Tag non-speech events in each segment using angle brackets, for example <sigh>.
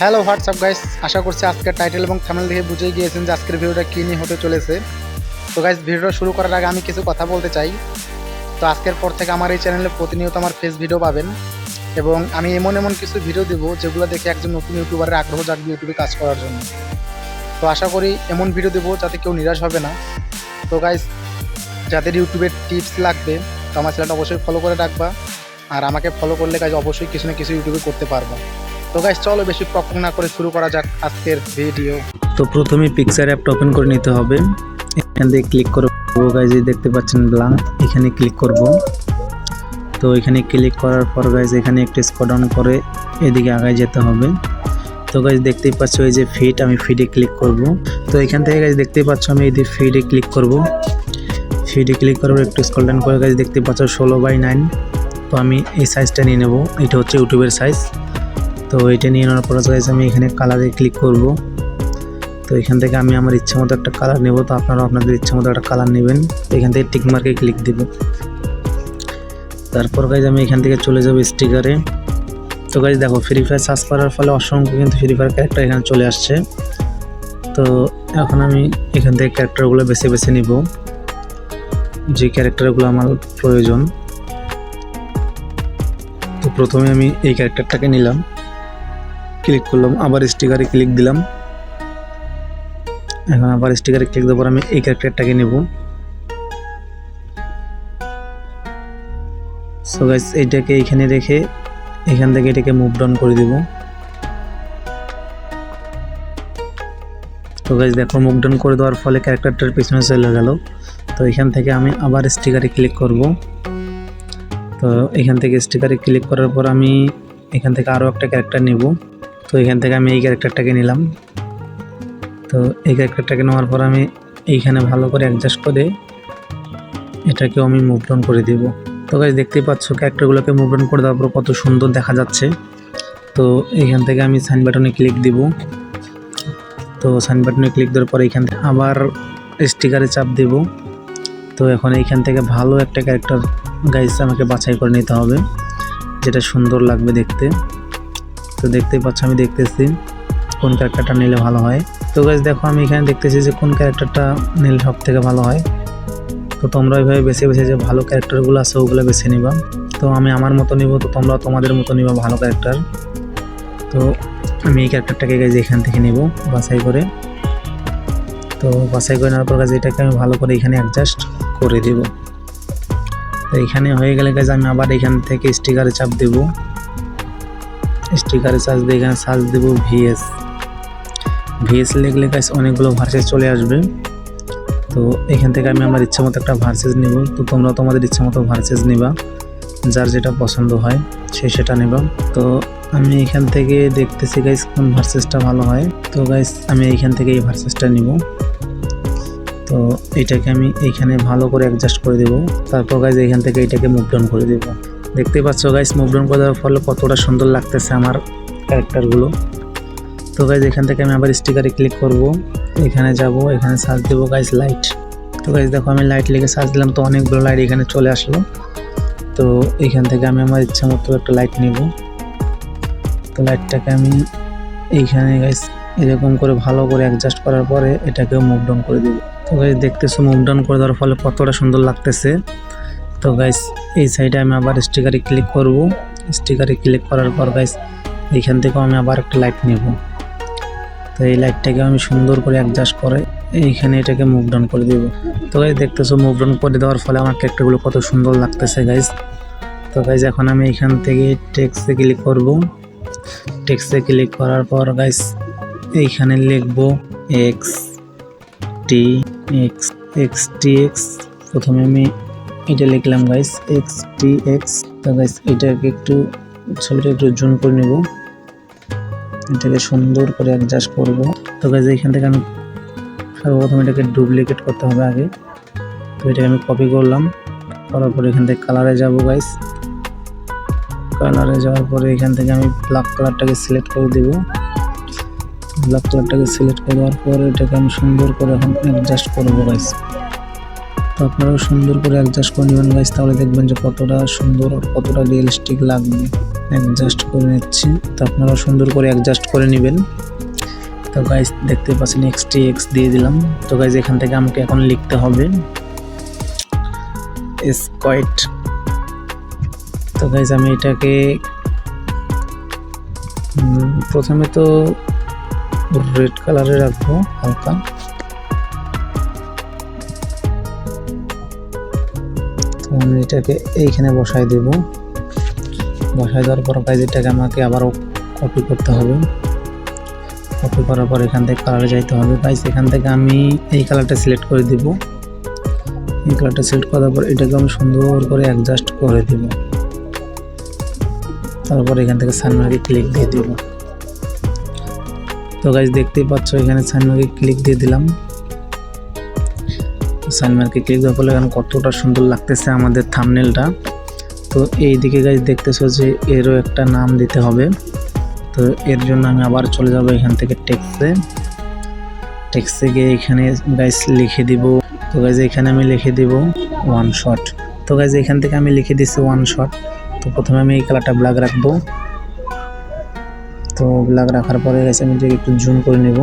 Hello WhatsApp guys আশা করছি আজকের title এবং থামেল দেখে বুঝে গিয়েছেন যে আজকের ভিডিওটা কী নিয়ে হতে চলেছে। তো গাইস ভিডিওটা শুরু করার আগে আমি কিছু কথা বলতে চাই। তো আজকের পর থেকে আমার এই চ্যানেলে প্রতিনিয়ত আমার ফেস ভিডিও পাবেন এবং আমি এমন এমন কিছু ভিডিও দেবো যেগুলো দেখে একজন নতুন ইউটিউবারের আগ্রহ জাগবে ইউটিউবে কাজ করার জন্য। তো আশা করি এমন ভিডিও দেবো যাতে কেউ নিরাশ হবে না। তো গাইস যাদের ইউটিউবের টিপস লাগবে, তো আমার চ্যানেলটা অবশ্যই ফলো করে রাখবা। আর আমাকে ফলো করলে গাইজ অবশ্যই কিছু না কিছু ইউটিউবে করতে পারবা। তো গাইজ চলো বেশি পক না করে শুরু করা যাক আজকের ভিডিও তো প্রথমে পিকচার অ্যাপটা ওপেন করে নিতে হবে। এখান থেকে ক্লিক করব। গাইজ দেখতে পাচ্ছেন ব্লাঙ্ক এখানে ক্লিক করব। তো এখানে ক্লিক করার পর গাইজ এখানে একটু স্কোডাউন করে এদিকে আগায় যেতে হবে। তো গাইজ দেখতেই পাচ্ছ এই যে ফিড আমি ফিডে ক্লিক করব। তো এখান থেকে গাইজ দেখতেই পাচ্ছ আমি এই ফিডে ক্লিক করব। ফিডে ক্লিক করার একটু স্কল ডাউন করে গাইজ দেখতে পাচ্ছ ষোলো বাই নাইন তো আমি এই সাইজটা নিয়ে নেব। এটা হচ্ছে ইউটিউবের সাইজ তো এটা নিয়ে নেওয়ার পর গাইজ আমি এখানে কালারে ক্লিক করব। তো এখান থেকে আমি আমার ইচ্ছা মতো একটা কালার নেব। তো আপনারাও আপনাদের ইচ্ছা মতো একটা কালার নেবেন। এখান থেকে টিক মার্কে ক্লিক দেব। তারপর গাইজ আমি এখান থেকে চলে যাব স্টিকারে তো গাইজ দেখো ফ্রি ফায়ার সার্চ করার ফলে অসংখ্য কিন্তু ফ্রি ফায়ার ক্যারেক্টার এখানে চলে আসছে। তো এখন আমি এখান থেকে ক্যারেক্টারগুলো বেছে বেছে নিব। যে ক্যারেক্টারগুলো আমার প্রয়োজন। তো প্রথমে আমি এই ক্যারেক্টারটাকে নিলাম। ক্লিক করলাম, আবার স্টিকারে ক্লিক দিলাম। এখন আবার স্টিকারে ক্লিক দেওয়ার পর আমি এই ক্যারেক্টারটাকে নেব। সো গাইস এইটাকে এখানে রেখে এখান থেকে এটাকে মুভ ডাউন করে দেব। তো গাইস দেখো মুভ ডাউন করে দেওয়ার ফলে ক্যারেক্টারটার পিছনে চলে গেল। তো এখান থেকে আমি আবার স্টিকারে ক্লিক করব। তো এখান থেকে স্টিকারে ক্লিক করার পর আমি এখান থেকে আরও একটা ক্যারেক্টার নেব। তো এখান থেকে আমি এই ক্যারেক্টারটাকে নিলাম। তো এই ক্যারেক্টারটাকে নেওয়ার পর আমি এইখানে ভালো করে অ্যাডজাস্ট করে এটাকেও আমি মুভ ডাউন করে দেব। তো গাইজ দেখতেই পাচ্ছ ক্যারেক্টারগুলোকে মুভ ডাউন করে দেওয়ার পর কত সুন্দর দেখা যাচ্ছে। তো এইখান থেকে আমি সাইন বাটনে ক্লিক দিব। তো সাইন বাটনে ক্লিক দেওয়ার পর এইখান থেকে আবার স্টিকারে চাপ দেব। তো এখন এইখান থেকে ভালো একটা ক্যারেক্টার গাইজ আমাকে বাছাই করে নিতে হবে। যেটা সুন্দর লাগবে দেখতে। তো দেখতেই পাচ্ছ, আমি দেখতেছি কোন ক্যারেক্টারটা নিলে ভালো হয়। তো গাইজ দেখো, আমি এখানে দেখতেছি যে কোন ক্যারেক্টারটা নিলে সব থেকে ভালো হয়। তো তোমরা ওইভাবে বেছে বেছে যে ভালো ক্যারেক্টারগুলো আছে, ওগুলো বেছে নিবা। তো আমি আমার মতো নিব, তো তোমরা তোমাদের মতো নিবা ভালো ক্যারেক্টার তো আমি এই ক্যারেক্টারটাকে গাইজ এখান থেকে নিব বাছাই করে। তো বাছাই করে নেওয়ার পর গাইজ এটাকে আমি ভালো করে এখানে অ্যাডজাস্ট করে দেব। তো এখানে হয়ে গেলে গাইজ আমি আবার এখান থেকে স্টিকারে চাপ দেব। স্টিকারে চার্জ দিয়ে এখানে সার্চ দেব ভিএস ভিএস লিখলে গাইস অনেকগুলো ভার্সেস চলে আসবে। তো এখান থেকে আমি আমার ইচ্ছা মতো একটা ভার্সেস নেব। তো তোমরা তোমাদের ইচ্ছা মতো ভার্সেস নেবা। যার যেটা পছন্দ হয়, সে সেটা নেবা। তো আমি এখান থেকে দেখতেছি গাইস কোন ভার্সেসটা ভালো হয়। তো গাইস আমি এইখান থেকে এই ভার্সেসটা নিব। তো এটাকে আমি এইখানে ভালো করে অ্যাডজাস্ট করে দেব। তারপর গাইজ এখান থেকে এটাকে মুভ ডাউন করে দেব। দেখতে পাচ্ছ গাইস মুভ ডাউন করে দেওয়ার ফলে কতটা সুন্দর লাগতেছে আমার ক্যারেক্টারগুলো তো গাইজ এখান থেকে আমি আবার স্টিকারে ক্লিক করব। এখানে যাব, এখানে সার্চ দেবো গাইজ লাইট তো গাইজ দেখো, আমি লাইট লিখে সার্চ দিলাম, তো অনেকগুলো লাইট এখানে চলে আসলো। তো এখান থেকে আমি আমার ইচ্ছা মতো একটা লাইট নেব। তো লাইটটাকে আমি এইখানে গাইজ এরকম করে ভালো করে অ্যাডজাস্ট করার পরে এটাকেও মুভ ডাউন করে দেবো। তো গাইজ দেখতেছো মুভ ডাউন করে দেওয়ার ফলে কতটা সুন্দর লাগতেছে। তো গাইস এই সাইডে আমি আবার স্টিকারে ক্লিক করব। স্টিকারে ক্লিক করার পর গাইস এইখান থেকেও আমি আবার একটা লাইট নেব। তো এই লাইটটাকে আমি সুন্দর করে অ্যাডজাস্ট করে এইখানে এটাকে মুভ ডাউন করে দেব। তো গাইজ দেখতেছো মুভ ডাউন করে দেওয়ার ফলে আমার ক্যারেক্টারগুলো কত সুন্দর লাগতেছে গাইজ তো গাইজ এখন আমি এখান থেকে টেক্সটে ক্লিক করব। টেক্সটে ক্লিক করার পর গাইজ এইখানে লিখব X T X X T X প্রথমে আমি এটা লিখলাম গাইস এক্স টি এক্স তো গাইস এটাকে একটু ছবিটা একটু জুম করে নেব। এটাকে সুন্দর করে অ্যাডজাস্ট করব। তো গাইস এখান থেকে আমি সর্বপ্রথম এটাকে ডুপ্লিকেট করতে হবে আগে। তো, এটাকে আমি কপি করলাম। করার পরে এখান থেকে কালারে যাব গাইস কালারে যাওয়ার পরে এখান থেকে আমি ব্ল্যাক কালারটাকে সিলেক্ট করে দেব। ব্ল্যাক কালারটাকে সিলেক্ট করে দেওয়ার পর এটাকে আমি সুন্দর করে এখন অ্যাডজাস্ট করব গাইস তো আপনারাও সুন্দর করে অ্যাডজাস্ট করে নেবেন গাইস তাহলে দেখবেন যে কতটা সুন্দর আর কতটা রিয়েলিস্টিক লাগবে। অ্যাডজাস্ট করে নিচ্ছি, তো আপনারাও সুন্দর করে অ্যাডজাস্ট করে নেবেন। তো গাইস দেখতে পাচ্ছেন এক্সটি এক্স দিয়ে দিলাম। তো গাইস এখান থেকে আমাকে এখন লিখতে হবে। স্কোয়াইট তো গাইস আমি এটাকে প্রথমে তো রেড কালারে রাখব হালকা। আমি এটাকে এইখানে বসাই দেব। বসাই দেওয়ার পর গাইজ এটাকে আমাকে আবারও কপি করতে হবে। কপি করার পর এখান থেকে কালারে যাইতে হবে। গাইজ এখান থেকে আমি এই কালারটা সিলেক্ট করে দেব। এই কালারটা সিলেক্ট করার পর এটাকে আমি সুন্দর করে অ্যাডজাস্ট করে দেব। তারপর এখান থেকে সানমার্কে ক্লিক দিয়ে দেব। তো গাইজ দেখতেই পাচ্ছ এখানে সানমার্কে ক্লিক দিয়ে দিলাম। সানমার্কে ক্লিক দেওয়ার ফলে এখানে কতটা সুন্দর লাগতেছে আমাদের থামনেলটা। তো এই দিকে গাইজ দেখতেছো যে এরও একটা নাম দিতে হবে। তো এর জন্য আমি আবার চলে যাব এখান থেকে টেক্সে। টেক্সে গিয়ে এখানে গাইজ লিখে দিব। তো গাইজ এখানে আমি লিখে দিব ওয়ান শট তো গাইজ এখান থেকে আমি লিখে দিচ্ছি ওয়ান শট তো প্রথমে আমি এই কালারটা ব্ল্যাক রাখব। তো ব্ল্যাক রাখার পরে গাইজ আমি একটু জুম করে নেব।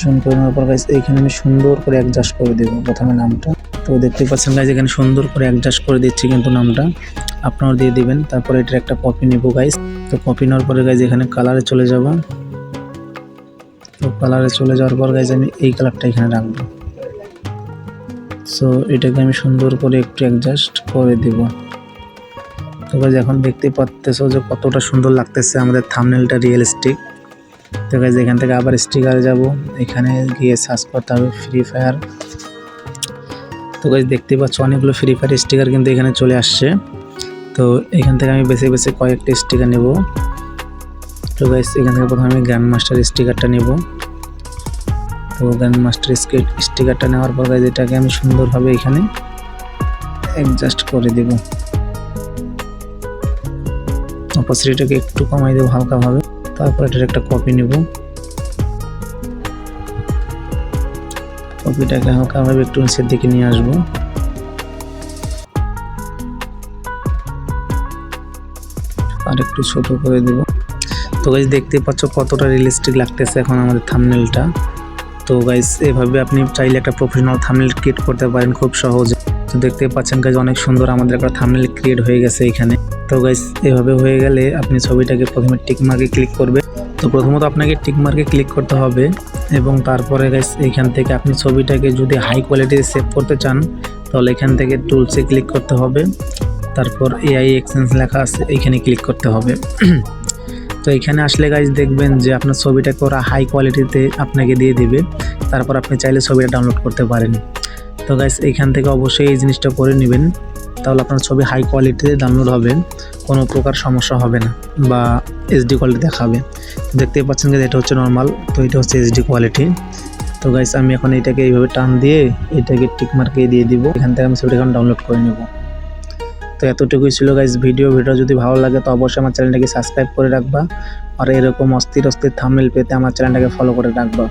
জুম করে পর গাইজ এইখানে আমি সুন্দর করে অ্যাডজাস্ট করে দেবো প্রথমে নামটা। তো দেখতে পাচ্ছেন গাইজ এখানে সুন্দর করে অ্যাডজাস্ট করে দিচ্ছি কিন্তু নামটা। আপনারা দিয়ে দিবেন, তারপরে এটার একটা কপি নেব গাইজ তো কপি নেওয়ার পরে গাইজ এখানে কালারে চলে যাব। তো কালারে চলে যাওয়ার পর গাইজ আমি এই কালারটা এখানে রাখব। সো এটাকে আমি সুন্দর করে একটু অ্যাডজাস্ট করে দেব। তো গাইজ এখন দেখতে পাচ্তেছো যে কতটা সুন্দর লাগতেছে আমাদের থামনেলটা রিয়েলিস্টিক তো গাইজ এখান থেকে আবার স্টিকারে যাব। এখানে গিয়ে সার্চ করতে হবে ফ্রি ফায়ার তো গাইজ দেখতে পাচ্ছ অনেকগুলো ফ্রি ফায়ার স্টিকার কিন্তু এখানে চলে আসছে। তো এখান থেকে আমি বেছে বেছে কয়েকটা স্টিকার নেব। তো গাইজ এখান থেকে প্রথমে আমি গ্র্যান্ড মাস্টার স্টিকারটা নেব। তো গ্র্যান্ড মাস্টার স্টিকারটা নেওয়ার পর গাইজ এটাকে আমি সুন্দরভাবে এখানে অ্যাডজাস্ট করে দেব। অপাসিটিটাকে একটু কমাই দেবো হালকাভাবে। তারপর এটার একটা কপি নেব। কপিটাকে হালকাভাবে একটু নিচের দিকে নিয়ে আসব। আর একটু ছোট করে দেব। তো গাইজ দেখতে পাচ্ছ কতটা রিয়েলিস্টিক লাগতেছে এখন আমাদের থামনেলটা তো গাইজ এভাবে আপনি চাইলে একটা প্রফেশনাল থামনেল ক্রিয়েট করতে পারেন খুব সহজে। তো দেখতে পাচ্ছেন গাইজ অনেক সুন্দর আমাদের একটা থামনেল ক্রিয়েট হয়ে গেছে এখানে। তো গাইজ এভাবে হয়ে গেলে আপনি ছবিটাকে প্রথমে টিক মার্কে ক্লিক করবে। তো প্রথমত আপনাকে টিক মার্কে ক্লিক করতে হবে এবং তারপরে গাইজ এখান থেকে আপনি ছবিটাকে যদি হাই কোয়ালিটি সেভ করতে চান, তাহলে এখান থেকে টুলসে ক্লিক করতে হবে। তারপর এআই এক্সচেঞ্জ লেখা আছে এইখানে ক্লিক করতে হবে। <clears throat> তো এখানে আসলে গাইজ দেখবেন যে আপনার ছবিটাকে ওরা হাই কোয়ালিটিতে আপনাকে দিয়ে দিবে। তারপর আপনি চাইলে ছবিটা ডাউনলোড করতে পারেন। তো গাইজ এখান থেকে অবশ্যই এই জিনিসটা করে নেবেন। তাহলে আপনার ছবি হাই কোয়ালিটিতে ডাউনলোড হবে, কোনো প্রকার সমস্যা হবে না বা এইচডি কোয়ালিটি দেখাবে। দেখতে পাচ্ছেন যে এটা হচ্ছে নর্মাল তো এটা হচ্ছে এইচডি কোয়ালিটি তো গাইস আমি এখন এটাকে এইভাবে টান দিয়ে এটাকে টিক মার্কে দিয়ে দিব। এখান থেকে আমি ছবিটা এখন ডাউনলোড করে নেব। তো এতটুকুই ছিল গাইস ভিডিও ভিডিও যদি ভালো লাগে তো অবশ্যই আমার চ্যানেলটাকে সাবস্ক্রাইব করে রাখবা। আর এরকম অস্থির অস্থির থামনেল পেতে আমার চ্যানেলটাকে ফলো করে রাখবা।